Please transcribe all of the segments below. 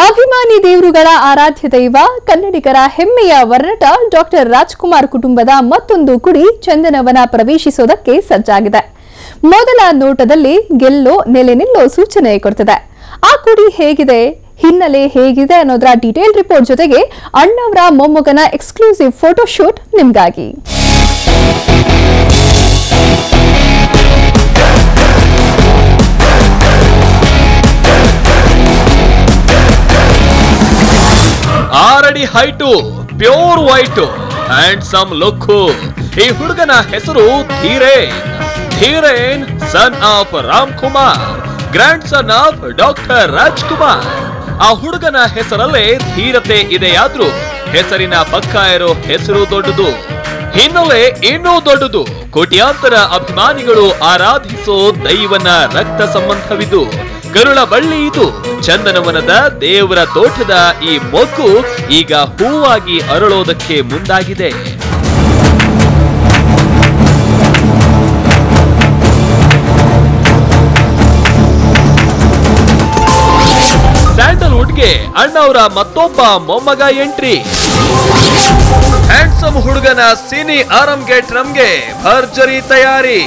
ಅಭಿಮಾನಿ ದೇವರುಗಳ ಆರಾಧ್ಯ ದೈವ, ಕನ್ನಡಿಗರ ಹೆಮ್ಮೆಯ ವರ್ಣಟ ಡಾಕ್ಟರ್ ರಾಜ್ಕುಮಾರ್ ಕುಟುಂಬದ ಮತ್ತೊಂದು ಕುಡಿ ಚಂದನವನ ಪ್ರವೇಶಿಸೋದಕ್ಕೆ ಸಜ್ಜಾಗಿದೆ. ಮೊದಲ ನೋಟದಲ್ಲಿ ಗೆಲ್ಲೋ ನೆಲೆ ನಿಲ್ಲೋ ಸೂಚನೆ ಕೊಡ್ತದೆ. ಆ ಕುಡಿ ಹೇಗಿದೆ, ಹಿನ್ನೆಲೆ ಹೇಗಿದೆ ಅನ್ನೋದರ ಡೀಟೇಲ್ ರಿಪೋರ್ಟ್ ಜೊತೆಗೆ ಅಣ್ಣವರ ಮೊಮ್ಮಗನ ಎಕ್ಸ್ಕ್ಲೂಸಿವ್ ಫೋಟೋಶೂಟ್ ನಿಮ್ಗಾಗಿ. ಆರಡಿ height, pure white some look ಈ ಹುಡುಗನ ಹೆಸರು Dheeren. Dheeren, son of Ram Kumar grandson of doctor Rajkumar. ಆ ಹುಡುಗನ ಹೆಸರಲ್ಲೇ ಧೀರತೆ ಇದೆಯಾದ್ರೂ ಹೆಸರಿನ ಪಕ್ಕ ಇರೋ ಹೆಸರು ದೊಡ್ಡದು. ಹಿನ್ನೆಲೆ ಇನ್ನೂ ದೊಡ್ಡದು. ಕೋಟ್ಯಾಂತರ ಅಭಿಮಾನಿಗಳು ಆರಾಧಿಸೋ ದೈವನ ರಕ್ತ ಸಂಬಂಧವಿದು. ಕರುಳ ಬಳ್ಳಿ ಇದು. ಚಂದನವನದ ದೇವರ ತೋಟದ ಈ ಮೊಗ್ಗು ಈಗ ಹೂವಾಗಿ ಅರಳೋದಕ್ಕೆ ಮುಂದಾಗಿದೆ. ಸ್ಯಾಂಡಲ್ವುಡ್ಗೆ ಅಣ್ಣವರ ಮತ್ತೊಬ್ಬ ಮೊಮ್ಮಗ ಎಂಟ್ರಿ. ಹ್ಯಾಂಡ್ಸಮ್ ಹುಡುಗನ ಸಿನಿ ಆರಂಗೇಟ್ ನಮ್ಗೆ ಭರ್ಜರಿ ತಯಾರಿ.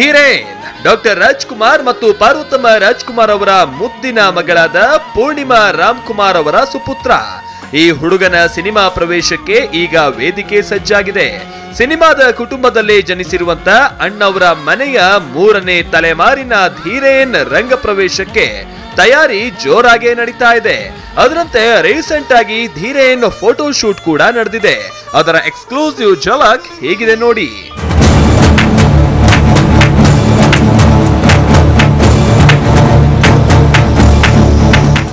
ಧೀರೇನ್ ಡಾಕ್ಟರ್ ರಾಜ್ಕುಮಾರ್ ಮತ್ತು ಪಾರ್ವತಮ್ಮ ರಾಜ್ಕುಮಾರ್ ಅವರ ಮುದ್ದಿನ ಮಗಳಾದ ಪೂರ್ಣಿಮಾ ರಾಮ್ಕುಮಾರ್ ಅವರ ಸುಪುತ್ರ. ಈ ಹುಡುಗನ ಸಿನಿಮಾ ಪ್ರವೇಶಕ್ಕೆ ಈಗ ವೇದಿಕೆ ಸಜ್ಜಾಗಿದೆ. ಸಿನಿಮಾದ ಕುಟುಂಬದಲ್ಲಿ ಜನಿಸಿರುವಂತ ಅಣ್ಣವರ ಮನೆಯ ಮೂರನೇ ತಲೆಮಾರಿನ ಧೀರೇನ್ ರಂಗ ಪ್ರವೇಶಕ್ಕೆ ತಯಾರಿ ಜೋರಾಗೆ ನಡೀತಾ ಇದೆ. ಅದರಂತೆ ರೀಸೆಂಟ್ ಆಗಿ ಧೀರೇನ್ ಫೋಟೋ ಶೂಟ್ ಕೂಡ ನಡೆದಿದೆ. ಅದರ ಎಕ್ಸ್ಕ್ಲೂಸಿವ್ ಝಲಕ್ ಹೇಗಿದೆ ನೋಡಿ.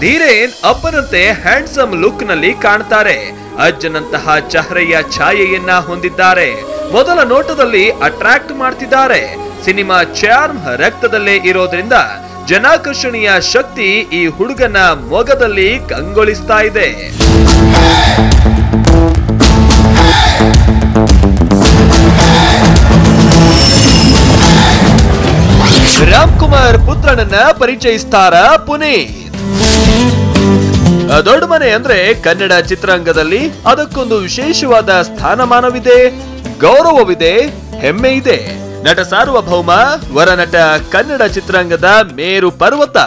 ಧೀರೇನ್ ಅಪ್ಪನಂತೆ ಹ್ಯಾಂಡ್ಸಮ್ ಲುಕ್ನಲ್ಲಿ ಕಾಣ್ತಾರೆ. ಅಜ್ಜನಂತಹ ಚಹರೆಯ ಛಾಯೆಯನ್ನ ಹೊಂದಿದ್ದಾರೆ. ಮೊದಲ ನೋಟದಲ್ಲಿ ಅಟ್ರಾಕ್ಟ್ ಮಾಡ್ತಿದ್ದಾರೆ. ಸಿನಿಮಾ ಚಾರ್ಮ್ ರಕ್ತದಲ್ಲೇ ಇರೋದ್ರಿಂದ ಜನಾಕರ್ಷಣೀಯ ಶಕ್ತಿ ಈ ಹುಡುಗನ ಮೊಗದಲ್ಲಿ ಕಂಗೊಳಿಸ್ತಾ ಇದೆ. ರಾಮ್ ಕುಮಾರ್ ಪುತ್ರನನ್ನ ಪರಿಚಯಿಸ್ತಾರ ಪುನೀತ್? ದೊಡ್ಡ ಮನೆ ಅಂದ್ರೆ ಕನ್ನಡ ಚಿತ್ರರಂಗದಲ್ಲಿ ಅದಕ್ಕೊಂದು ವಿಶೇಷವಾದ ಸ್ಥಾನಮಾನವಿದೆ, ಗೌರವವಿದೆ ಹೆಮ್ಮೆ ಇದೆ ನಟ ಸಾರ್ವಭೌಮ ವರನಟ ಕನ್ನಡ ಚಿತ್ರರಂಗದ ಮೇರು ಪರ್ವತ,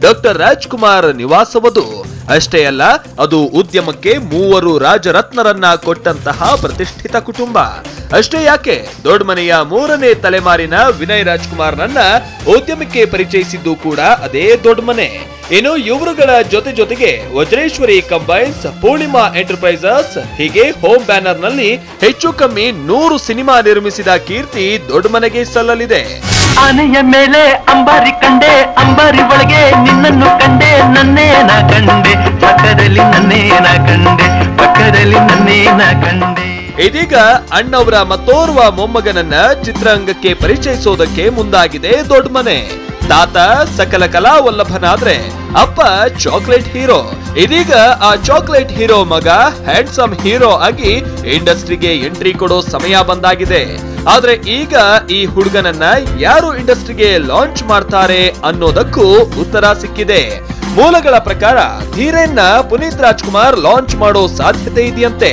ಡಾಕ್ಟರ್ ರಾಜ್ಕುಮಾರ್ ನಿವಾಸವದು. ಅಷ್ಟೇ ಅಲ್ಲ, ಅದು ಉದ್ಯಮಕ್ಕೆ ಮೂವರು ರಾಜರತ್ನರನ್ನ ಕೊಟ್ಟಂತಹ ಪ್ರತಿಷ್ಠಿತ ಕುಟುಂಬ. ಅಷ್ಟೇ ಯಾಕೆ, ದೊಡ್ಡ ಮನೆಯ ಮೂರನೇ ತಲೆಮಾರಿನ ವಿನಯ್ ರಾಜ್ಕುಮಾರ್ನನ್ನ ಉದ್ಯಮಕ್ಕೆ ಪರಿಚಯಿಸಿದ್ದು ಕೂಡ ಅದೇ ದೊಡ್ಡ ಮನೆ. ಇನ್ನು ಇವರುಗಳ ಜೊತೆ ಜೊತೆಗೆ ವಜ್ರೇಶ್ವರಿ ಕಂಬೈನ್ಸ್ ಪೂರ್ಣಿಮಾ ಎಂಟರ್ಪ್ರೈಸಸ್ ಹೀಗೆ ಹೋಮ್ ಬ್ಯಾನರ್ನಲ್ಲಿ ಹೆಚ್ಚು ಕಮ್ಮಿ ನೂರು ಸಿನಿಮಾ ನಿರ್ಮಿಸಿದ ಕೀರ್ತಿ ದೊಡ್ಡ ಮನೆಗೆ ಸಲ್ಲಲಿದೆ. ಆನೆಯ ಮೇಲೆ ಅಂಬಾರಿ ಕಂಡೆ ಅಂಬಾರಿ ಒಳಗೆ ನಿನ್ನನ್ನು ಕಂಡೆ ನನ್ನೇ ಕಂಡೆ ಪಕ್ಕದಲ್ಲಿ ನನ್ನೇ ಕಂಡೆ ಪಕ್ಕದಲ್ಲಿ ನನ್ನೇ ಕಂಡೆ. ಇದೀಗ ಅಣ್ಣವರ ಮತ್ತೋರ್ವ ಮೊಮ್ಮಗನನ್ನ ಚಿತ್ರರಂಗಕ್ಕೆ ಪರಿಚಯಿಸೋದಕ್ಕೆ ಮುಂದಾಗಿದೆ ದೊಡ್ಡ ಮನೆ. ತಾತ ಸಕಲ ಕಲಾವಲ್ಲಭನಾದ್ರೆ ಅಪ್ಪ ಚಾಕ್ಲೇಟ್ ಹೀರೋ ಇದೀಗ ಆ ಚಾಕ್ಲೇಟ್ ಹೀರೋ ಮಗ ಹ್ಯಾಂಡ್ಸಮ್ ಹೀರೋ ಆಗಿ ಇಂಡಸ್ಟ್ರಿಗೆ ಎಂಟ್ರಿ ಕೊಡೋ ಸಮಯ ಬಂದಾಗಿದೆ. ಆದ್ರೆ ಈಗ ಈ ಹುಡುಗನನ್ನ ಯಾರು ಇಂಡಸ್ಟ್ರಿಗೆ ಲಾಂಚ್ ಮಾಡ್ತಾರೆ ಅನ್ನೋದಕ್ಕೂ ಉತ್ತರ ಸಿಕ್ಕಿದೆ. ಮೂಲಗಳ ಪ್ರಕಾರ ಧೀರೇನ್ನ ಪುನೀತ್ ರಾಜ್ಕುಮಾರ್ ಲಾಂಚ್ ಮಾಡೋ ಸಾಧ್ಯತೆ ಇದೆಯಂತೆ.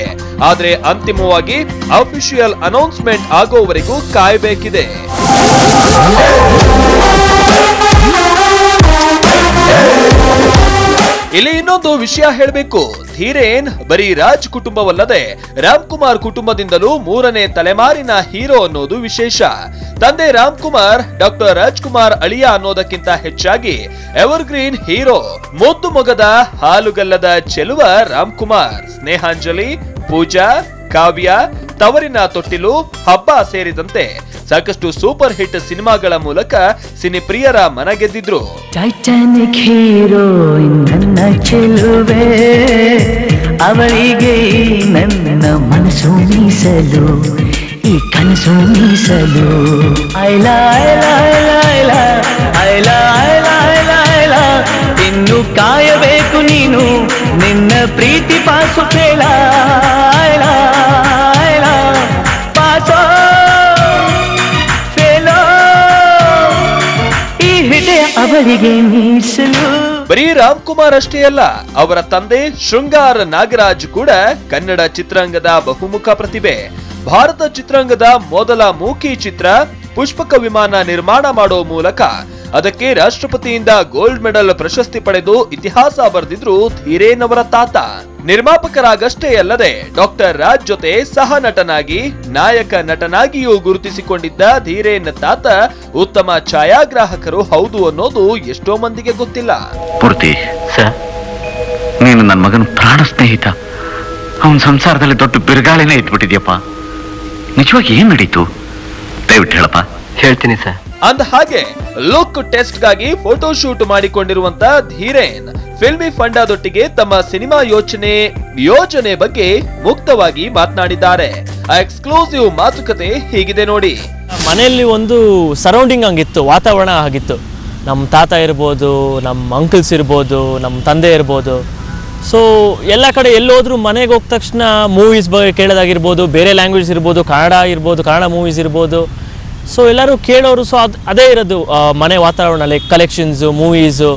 ಆದ್ರೆ ಅಂತಿಮವಾಗಿ ಅಫಿಷಿಯಲ್ ಅನೌನ್ಸ್ಮೆಂಟ್ ಆಗೋವರೆಗೂ ಕಾಯಬೇಕಿದೆ. ಇಲ್ಲಿ ಇನ್ನೊಂದು ವಿಷಯ ಹೇಳಬೇಕು. ಧೀರೇನ್ ಬರೀ ರಾಜ್ ಕುಟುಂಬವಲ್ಲದೆ ರಾಮ್ ಕುಮಾರ್ ಕುಟುಂಬದಿಂದಲೂ ಮೂರನೇ ತಲೆಮಾರಿನ ಹೀರೋ ಅನ್ನೋದು ವಿಶೇಷ. ತಂದೆ ರಾಮ್ ಕುಮಾರ್, ಡಾಕ್ಟರ್ ರಾಜ್ಕುಮಾರ್ ಅಳಿಯ ಅನ್ನೋದಕ್ಕಿಂತ ಹೆಚ್ಚಾಗಿ ಎವರ್ಗ್ರೀನ್ ಹೀರೋ, ಮುದ್ದು ಮೊಗದ ಹಾಲುಗಲ್ಲದ ಚೆಲುವ ರಾಮ್ ಕುಮಾರ್. ಸ್ನೇಹಾಂಜಲಿ, ಪೂಜಾ, ಕಾವ್ಯ, ತವರಿನ ತೊಟ್ಟಿಲು, ಹಬ್ಬ ಸೇರಿದಂತೆ ಸಾಕಷ್ಟು ಸೂಪರ್ ಹಿಟ್ ಸಿನಿಮಾಗಳ ಮೂಲಕ ಸಿನಿ ಪ್ರಿಯರ ಮನಗೆದ್ದಿದ್ರು. Titanic hero Nanna Cheluve. ಅವರಿಗೆ ನನ್ನ ಮನಸ್ಸು ಮೀಸಲು, ಈ ಕನಸು ಮೀಸಲು. ಐಲ ಐಲ ಐಲ ಐಲ ಐಲ ಐಲ ಐಲ ಇನ್ನು ಕಾಯಬೇಕು ನೀನು, ನಿನ್ನ ಪ್ರೀತಿ ಪಾಸು ಪೇಲ ಐಲ ಪಾಸೋ. ಅವಳಿಗೆ ಮೀಸಲು. ಬರೀ ರಾಮ್ ಕುಮಾರ್ ಅಷ್ಟೇ ಅಲ್ಲ, ಅವರ ತಂದೆ ಶೃಂಗಾರ ನಾಗರಾಜ್ ಕೂಡ ಕನ್ನಡ ಚಿತ್ರರಂಗದ ಬಹುಮುಖ ಪ್ರತಿಭೆ. ಭಾರತ ಚಿತ್ರರಂಗದ ಮೊದಲ ಮೂಕಿ ಚಿತ್ರ, ಪುಷ್ಪಕ ವಿಮಾನ ನಿರ್ಮಾಣ ಮಾಡೋ ಮೂಲಕ ಅದಕ್ಕೆ ರಾಷ್ಟ್ರಪತಿಯಿಂದ ಗೋಲ್ಡ್ ಮೆಡಲ್ ಪ್ರಶಸ್ತಿ ಪಡೆದು ಇತಿಹಾಸ ಬರೆದಿದ್ರು ಧೀರೇನ್ ಅವರ ತಾತ. ನಿರ್ಮಾಪಕರಾಗಷ್ಟೇ ಅಲ್ಲದೆ ಡಾಕ್ಟರ್ ರಾಜ್ ಜೊತೆ ಸಹ ನಟನಾಗಿ ನಾಯಕ ನಟನಾಗಿಯೂ ಗುರುತಿಸಿಕೊಂಡಿದ್ದ ಧೀರೇನ್ ತಾತ ಉತ್ತಮ ಛಾಯಾಗ್ರಾಹಕರು ಹೌದು ಅನ್ನೋದು ಎಷ್ಟೋ ಮಂದಿಗೆ ಗೊತ್ತಿಲ್ಲ. ಪೂರ್ತಿ ಸರ್ ನೀನು ನನ್ನ ಮಗನ ಪ್ರಾಣ ಸ್ನೇಹಿತ. ಅವನ ಸಂಸಾರದಲ್ಲಿ ದೊಡ್ಡ ಬಿರುಗಾಳಿನೇ ಇಟ್ಬಿಟ್ಟಿದ್ಯಪ್ಪ. ನಿಜವಾಗಿ ಏನ್ ನಡೀತು? ದಯವಿಟ್ಟು ಹೇಳಪ್ಪ. ಹೇಳ್ತೀನಿ ಸರ್. ಅಂದ ಹಾಗೆ ಲುಕ್ ಟೆಸ್ಟ್ಗಾಗಿ ಫೋಟೋ ಶೂಟ್ ಮಾಡಿಕೊಂಡಿರುವಂತ ಧೀರೇನ್ ಫಿಲ್ಮಿ ಫಂಡಾದೊಟ್ಟಿಗೆ ತಮ್ಮ ಸಿನಿಮಾ ಯೋಚನೆ, ಯೋಜನೆ ಬಗ್ಗೆ ಮುಕ್ತವಾಗಿ ಮಾತನಾಡಿದ್ದಾರೆ. ಎಕ್ಸ್ಕ್ಲೂಸಿವ್ ಮಾತುಕತೆ ಹೀಗಿದೆ ನೋಡಿ. ಮನೆಯಲ್ಲಿ ಒಂದು ಸರೌಂಡಿಂಗ್ ಹಂಗಿತ್ತು, ವಾತಾವರಣ ಆಗಿತ್ತು. ನಮ್ಮ ತಾತ ಇರ್ಬೋದು, ನಮ್ಮ ಅಂಕಲ್ಸ್ ಇರ್ಬೋದು, ನಮ್ಮ ತಂದೆ ಇರ್ಬೋದು. ಸೊ ಎಲ್ಲ ಕಡೆ ಎಲ್ಲೋದ್ರೂ ಮನೆಗೆ ಹೋದ ತಕ್ಷಣ ಮೂವೀಸ್ ಬಗ್ಗೆ ಕೇಳೋದಾಗಿರ್ಬೋದು, ಬೇರೆ ಲ್ಯಾಂಗ್ವೇಜ್ ಇರ್ಬೋದು, ಕನ್ನಡ ಇರ್ಬೋದು, ಕನ್ನಡ ಮೂವೀಸ್ ಇರ್ಬೋದು. ಸೊ ಎಲ್ಲರೂ ಕೇಳೋರು ಸೊ ಅದು ಅದೇ ಇರೋದು ಮನೆ ವಾತಾವರಣ ಲೈಕ್ ಕಲೆಕ್ಷನ್ಸು ಮೂವೀಸು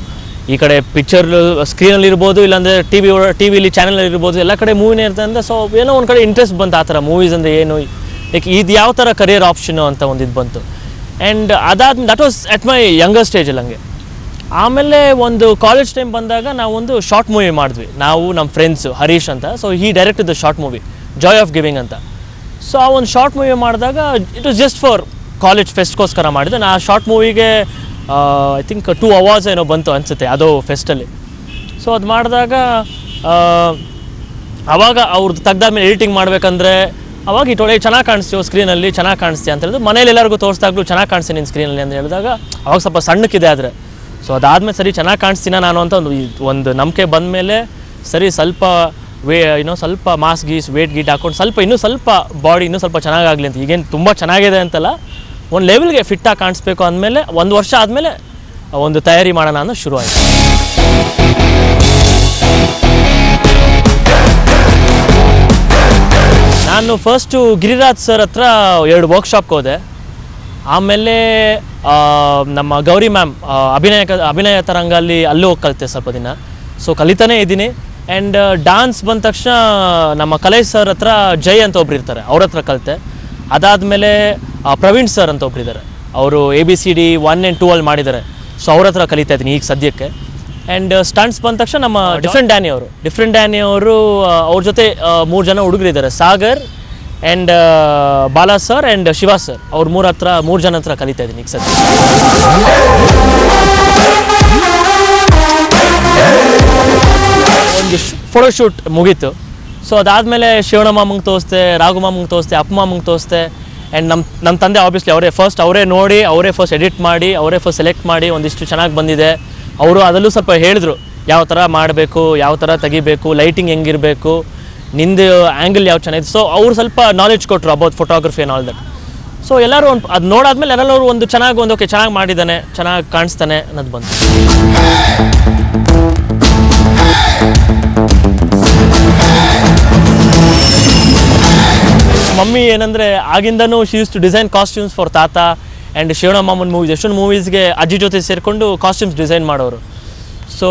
ಈ ಕಡೆ ಪಿಕ್ಚರ್ ಸ್ಕ್ರೀನಲ್ಲಿ ಇರ್ಬೋದು, ಇಲ್ಲಾಂದರೆ ಟಿ ವಿ ಟಿ ವಿಲಿ ಚಾನಲ್ ಇರ್ಬೋದು, ಎಲ್ಲ ಕಡೆ ಮೂವಿನೇ ಇರ್ತದೆ ಅಂದರೆ ಸೊ ಏನೋ ಒಂದು ಕಡೆ ಇಂಟ್ರೆಸ್ಟ್ ಬಂತು ಆ ಥರ. ಮೂವೀಸ್ ಅಂದರೆ ಏನು ಲೈಕ್ ಇದು ಯಾವ ಥರ ಕರಿಯರ್ ಆಪ್ಷನು ಅಂತ ಒಂದು ಇದು ಬಂತು. ಆ್ಯಂಡ್ ಅದಾದ that was at my younger ಸ್ಟೇಜಲ್ಲಿ ಹಂಗೆ. ಆಮೇಲೆ ಒಂದು ಕಾಲೇಜ್ ಟೈಮ್ ಬಂದಾಗ ನಾವು ಒಂದು ಶಾರ್ಟ್ ಮೂವಿ ಮಾಡಿದ್ವಿ. ನಾವು ನಮ್ಮ ಫ್ರೆಂಡ್ಸು ಹರೀಶ್ ಅಂತ. ಸೊ ಈ direct the short movie Joy of Giving ಅಂತ. ಸೊ ಆ ಒಂದು ಶಾರ್ಟ್ ಮೂವಿ ಮಾಡಿದಾಗ it was just for college ಫೆಸ್ಟ್ಗೋಸ್ಕರ ಮಾಡಿದೆ ನಾ ಶಾರ್ಟ್ ಮೂವಿಗೆ ಐ ಥಿಂಕ್ ಟೂ ಅವರ್ಸ್ ಏನೋ ಬಂತು ಅನಿಸುತ್ತೆ, ಅದು ಫೆಸ್ಟಲ್ಲಿ ಸೊ ಅದು ಮಾಡಿದಾಗ ಅವಾಗ ಅವ್ರದ್ದು ತೆಗ್ದಾದ್ಮೇಲೆ ಎಡಿಟಿಂಗ್ ಮಾಡಬೇಕಂದ್ರೆ, ಅವಾಗ ಇಟ್ಟೊಳೆ ಚೆನ್ನಾಗಿ ಕಾಣಿಸ್ತೀವೋ ಸ್ಕ್ರೀನಲ್ಲಿ ಚೆನ್ನಾಗಿ ಕಾಣಿಸ್ತೀಯ ಅಂತ ಹೇಳಿದ್ರು ಮನೇಲಿ ಎಲ್ಲರಿಗೂ ತೋರಿಸ್ದಾಗ್ಲೂ ಚೆನ್ನಾಗಿ ಕಾಣಿಸ್ತೀನಿ ನಿನ್ನ ಸ್ಕ್ರೀನಲ್ಲಿ ಅಂತ ಹೇಳಿದಾಗ, ಅವಾಗ ಸ್ವಲ್ಪ ಸಣ್ಣಕ್ಕಿದೆ ಆದರೆ. ಸೊ ಅದಾದಮೇಲೆ ಸರಿ ಚೆನ್ನಾಗಿ ಕಾಣಿಸ್ತೀನ ನಾನು ಅಂತ ಒಂದು ಒಂದು ನಂಬಿಕೆ ಬಂದಮೇಲೆ ಸರಿ ಸ್ವಲ್ಪ ವೇ ಏನೋ ಸ್ವಲ್ಪ ಮಾಸ್ ಗೀಸ್ ವೇಟ್ ಗೀಟ್ ಹಾಕೊಂಡು ಸ್ವಲ್ಪ, ಇನ್ನೂ ಸ್ವಲ್ಪ ಬಾಡಿ ಇನ್ನೂ ಸ್ವಲ್ಪ ಚೆನ್ನಾಗಾಗಲಿ ಅಂತ. ಈಗೇನು ತುಂಬ ಚೆನ್ನಾಗಿದೆ ಅಂತಲ್ಲ ಒಂದು ಲೆವೆಲ್ಗೆ ಫಿಟ್ಟಾಗಿ ಕಾಣಿಸ್ಬೇಕು ಅಂದಮೇಲೆ ಒಂದು ವರ್ಷ ಆದಮೇಲೆ ಒಂದು ತಯಾರಿ ಮಾಡೋಣ ಅನ್ನೋ ಶುರು ಆಯಿತು ನಾನು ಫಸ್ಟು ಗಿರಿರಾಜ್ ಸರ್ ಹತ್ರ ಎರಡು ವರ್ಕ್ಶಾಪ್ಗೆ ಹೋದೆ. ಆಮೇಲೆ ನಮ್ಮ ಗೌರಿ ಮ್ಯಾಮ್ ಅಭಿನಯ ಅಭಿನಯ ತರಂಗ ಅಲ್ಲಿ ಅಲ್ಲೂ ಹೋಗಿ ಕಲಿತೆ ಸ್ವಲ್ಪ ದಿನ. ಸೊ ಕಲಿತಾನೇ ಇದ್ದೀನಿ. ಆ್ಯಂಡ್ ಡಾನ್ಸ್ ಬಂದ ತಕ್ಷಣ ನಮ್ಮ ಕಲೈ ಸರ್ ಹತ್ರ ಜೈ ಅಂತ ಒಬ್ರು ಇರ್ತಾರೆ, ಅವ್ರ ಹತ್ರ ಕಲಿತೆ. ಅದಾದಮೇಲೆ ಪ್ರವೀಣ್ ಸರ್ ಅಂತ ಒಬ್ರು ಇದ್ದಾರೆ ಅವರು A B C D one and two ಅಲ್ಲಿ ಮಾಡಿದ್ದಾರೆ. ಸೊ ಅವ್ರ ಹತ್ರ ಕಲಿತಾ ಇದ್ದೀನಿ ಈಗ ಸದ್ಯಕ್ಕೆ. ಆ್ಯಂಡ್ ಸ್ಟಂಟ್ಸ್ ಬಂದ ತಕ್ಷಣ ನಮ್ಮ ಡಿಫ್ರೆಂಟ್ ಡ್ಯಾನಿ ಅವರು. ಡಿಫ್ರೆಂಟ್ ಡ್ಯಾನಿ ಅವರು ಅವ್ರ ಜೊತೆ ಮೂರು ಜನ ಹುಡುಗರಿದ್ದಾರೆ. Sagar and Bala sir and Shiva sir ಅವ್ರ ಮೂರು ಹತ್ರ ಮೂರು ಜನ ಹತ್ರ ಕಲಿತಾ ಇದ್ದೀನಿ ಈಗ ಸದ್ಯ ಒಂದು ಫೋಟೋ ಶೂಟ್ ಮುಗೀತು. ಸೊ ಅದಾದಮೇಲೆ ಶಿವಣ ಮಾಮಂಗೆ ತೋರಿಸ್ದೆ ರಾಘು ಮಾಮಂಗೆ ತೋರಿಸ್ದೆ ಅಪ್ಪ ಮಾಮಂಗೆ ತೋರಿಸ್ದೆ. ಆ್ಯಂಡ್ ನಮ್ಮ ನಮ್ಮ ತಂದೆ ಆಬ್ವಿಯಸ್ಲಿ ಅವರೇ ಫಸ್ಟ್ ಅವರೇ ನೋಡಿ, ಅವರೇ ಫಸ್ಟ್ ಎಡಿಟ್ ಮಾಡಿ, ಅವರೇ ಫಸ್ಟ್ ಸೆಲೆಕ್ಟ್ ಮಾಡಿ ಒಂದಿಷ್ಟು ಚೆನ್ನಾಗಿ ಬಂದಿದೆ. ಅವರು ಅದರಲ್ಲೂ ಸ್ವಲ್ಪ ಹೇಳಿದ್ರು, ಯಾವ ಥರ ಮಾಡಬೇಕು, ಯಾವ ಥರ ತೆಗಿಬೇಕು ಲೈಟಿಂಗ್ ಹೆಂಗಿರಬೇಕು, ನಿಂದು ಆ್ಯಂಗಲ್ ಯಾವ ಚೆನ್ನಾಗಿದೆ ಸೊ ಅವ್ರು ಸ್ವಲ್ಪ ನಾಲೆಜ್ ಕೊಟ್ಟರು about photography all that so ಎಲ್ಲರೂ ಒಂದು, ಅದು ನೋಡಾದ್ಮೇಲೆ ಎಲ್ಲರೂ ಒಂದು ಚೆನ್ನಾಗಿ ಒಂದು ಓಕೆ ಚೆನ್ನಾಗಿ ಮಾಡಿದ್ದಾನೆ, ಚೆನ್ನಾಗಿ ಕಾಣಿಸ್ತಾನೆ ಅನ್ನೋದು ಬಂತು. ಮಮ್ಮಿ ಏನಂದರೆ ಆಗಿಂದನೂ she used to design costumes for ತಾತ ಆ್ಯಂಡ್ ಶಿವಣ ಮಾಮನ್ ಮೂವೀಸ್ ಎಷ್ಟೊಂದು ಮೂವೀಸ್ಗೆ ಅಜ್ಜಿ ಜೊತೆ ಸೇರಿಕೊಂಡು ಕಾಸ್ಟ್ಯೂಮ್ಸ್ ಡಿಸೈನ್ ಮಾಡೋರು. ಸೊ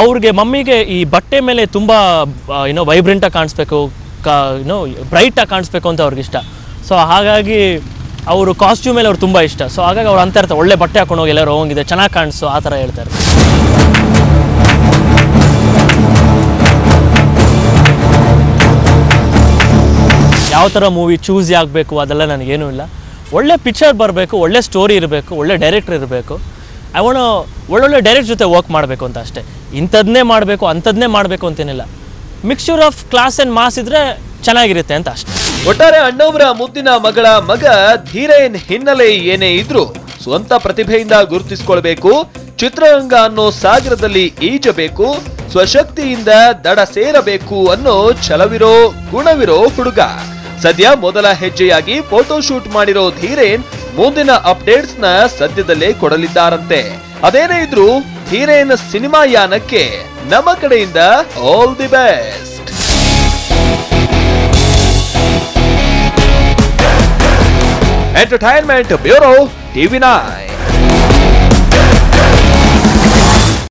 ಅವ್ರಿಗೆ ಮಮ್ಮಿಗೆ ಈ ಬಟ್ಟೆ ಮೇಲೆ ತುಂಬ ಏನೋ ವೈಬ್ರೆಂಟಾಗಿ ಕಾಣಿಸ್ಬೇಕು, ಕಾ ಏನೋ ಬ್ರೈಟಾಗಿ ಕಾಣಿಸ್ಬೇಕು ಅಂತ ಅವ್ರಿಗೆ ಇಷ್ಟ. ಸೊ ಹಾಗಾಗಿ ಅವರು ಕಾಸ್ಟ್ಯೂಮ್ ಮೇಲೆ ಅವ್ರು ತುಂಬ ಇಷ್ಟ. ಸೊ ಹಾಗಾಗಿ ಅವ್ರು ಅಂತ ಇರ್ತಾರೆ, ಒಳ್ಳೆ ಬಟ್ಟೆ ಹಾಕೊಂಡು ಹೋಗಿ, ಎಲ್ಲರೂ ಹೋಗಿದೆ ಚೆನ್ನಾಗಿ ಕಾಣಿಸು, ಆ ಥರ ಹೇಳ್ತಾರೆ. ಯಾವ ಥರ ಮೂವಿ ಚೂಸ್ ಆಗಬೇಕು ಅದೆಲ್ಲ ನನಗೇನೂ ಇಲ್ಲ. ಒಳ್ಳೆ ಪಿಕ್ಚರ್ ಬರಬೇಕು, ಒಳ್ಳೆ ಸ್ಟೋರಿ ಇರಬೇಕು, ಒಳ್ಳೆ ಡೈರೆಕ್ಟರ್ ಇರಬೇಕು. ವಾಂಟ್ ಒಳ್ಳೊಳ್ಳೆ ಡೈರೆಕ್ಟ್ ಜೊತೆ ವರ್ಕ್ ಮಾಡಬೇಕು ಅಂತ ಅಷ್ಟೇ. ಇಂಥದ್ದೇ ಮಾಡಬೇಕು ಅಂಥದ್ದೇ ಮಾಡಬೇಕು ಅಂತೇನಿಲ್ಲ. Mixture of class and mass ಇದ್ರೆ ಚೆನ್ನಾಗಿರುತ್ತೆ ಅಂತ ಅಷ್ಟೇ. ಒಟ್ಟಾರೆ ಅಣ್ಣವರ ಮುದ್ದಿನ ಮಗಳ ಮಗ ಧೀರೇನ್ ಹಿನ್ನೆಲೆ ಏನೇ ಇದ್ರೂ ಸ್ವಂತ ಪ್ರತಿಭೆಯಿಂದ ಗುರುತಿಸಿಕೊಳ್ಬೇಕು, ಚಿತ್ರರಂಗ ಅನ್ನೋ ಸಾಗರದಲ್ಲಿ ಈಜಬೇಕು, ಸ್ವಶಕ್ತಿಯಿಂದ ದಡ ಸೇರಬೇಕು ಅನ್ನೋ ಛಲವಿರೋ, ಗುಣವಿರೋ ಹುಡುಗ. ಸದ್ಯ ಮೊದಲ ಹೆಜ್ಜೆಯಾಗಿ ಫೋಟೋ ಶೂಟ್ ಮಾಡಿರೋ ಧೀರೇನ್ ಮುಂದಿನ ಅಪ್ಡೇಟ್ಸ್ನ ಸದ್ಯದಲ್ಲೇ ಕೊಡಲಿದ್ದಾರಂತೆ. ಅದೇನೇ ಇದ್ರು ಧೀರೇನ್ ಸಿನಿಮಾ ಯಾನಕ್ಕೆ ನಮ್ಮ ಕಡೆಯಿಂದ all the best entertainment bureau TV nine